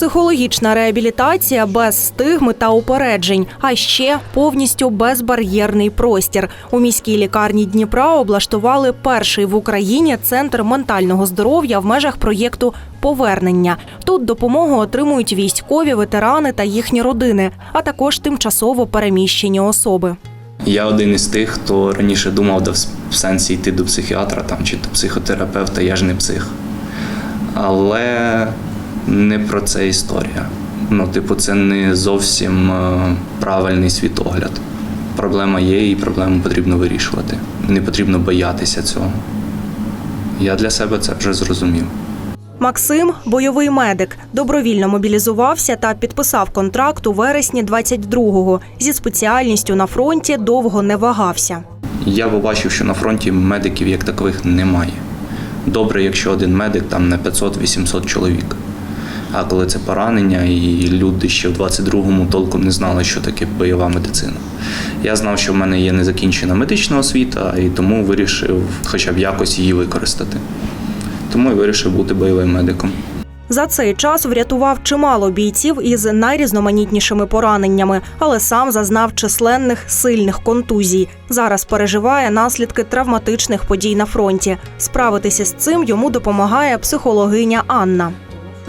Психологічна реабілітація без стигми та упереджень, а ще повністю безбар'єрний простір. У міській лікарні Дніпра облаштували перший в Україні центр ментального здоров'я в межах проєкту Повернення. Тут допомогу отримують військові, ветерани та їхні родини, а також тимчасово переміщені особи. Я один із тих, хто раніше думав да, в сенсі йти до психіатра там, чи до психотерапевта, я ж не псих. Але не про це історія. Ну, типу, це не зовсім е, правильний світогляд. Проблема є, і проблему потрібно вирішувати. Не потрібно боятися цього. Я для себе це вже зрозумів. Максим бойовий медик, добровільно мобілізувався та підписав контракт у вересні 22-го. Зі спеціальністю на фронті довго не вагався. Я побачив, що на фронті медиків як такових немає. Добре, якщо один медик там на 500-800 чоловік. А коли це поранення, і люди ще в 22-му толком не знали, що таке бойова медицина. Я знав, що в мене є незакінчена медична освіта, і тому вирішив хоча б якось її використати. Тому і вирішив бути бойовим медиком. За цей час врятував чимало бійців із найрізноманітнішими пораненнями, але сам зазнав численних сильних контузій. Зараз переживає наслідки травматичних подій на фронті. Справитися з цим йому допомагає психологиня Анна.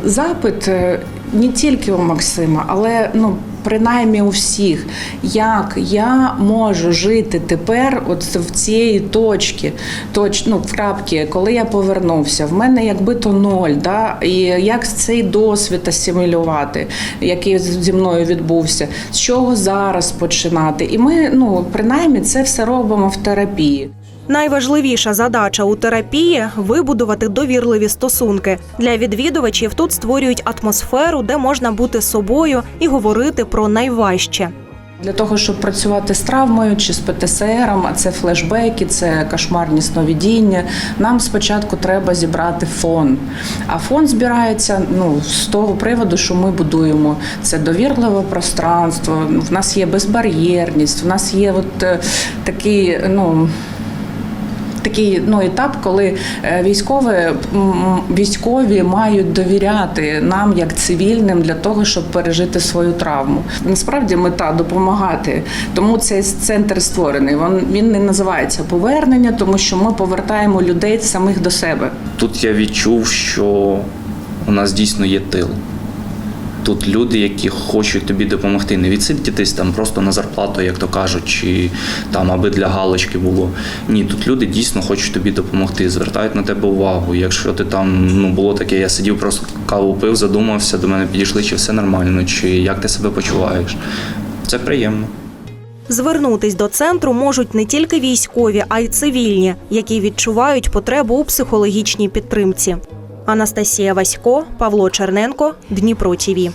Запит е, не тільки у Максима, але ну. Принаймні у всіх, як я можу жити тепер, от в цій точці, точ, ну, в крапці, коли я повернувся, в мене якби то ноль, да? і як цей досвід асимілювати, який зі мною відбувся, з чого зараз починати. І ми, ну, принаймні, це все робимо в терапії. Найважливіша задача у терапії вибудувати довірливі стосунки. Для відвідувачів тут створюють атмосферу, де можна бути собою і говорити про найважче. Для того, щоб працювати з травмою чи з ПТСРом, а це флешбеки, це кошмарні сновидіння. Нам спочатку треба зібрати фон. А фон збирається ну, з того приводу, що ми будуємо це довірливе пространство. В нас є безбар'єрність, в нас є от е, такий, ну. Такий ну етап, коли е, військові, військові мають довіряти нам як цивільним для того, щоб пережити свою травму. Насправді мета допомагати. Тому цей центр створений. Він, він не називається повернення, тому що ми повертаємо людей самих до себе. Тут я відчув, що у нас дійсно є тил. Тут люди, які хочуть тобі допомогти, не відсидітись там просто на зарплату, як то кажуть, чи там аби для галочки було. Ні, тут люди дійсно хочуть тобі допомогти, звертають на тебе увагу. Якщо ти там ну було таке, я сидів, просто каву пив, задумався, до мене підійшли, чи все нормально, чи як ти себе почуваєш. Це приємно. Звернутись до центру можуть не тільки військові, а й цивільні, які відчувають потребу у психологічній підтримці. Анастасія Васько, Павло Черненко, Дніпро ТІВІ.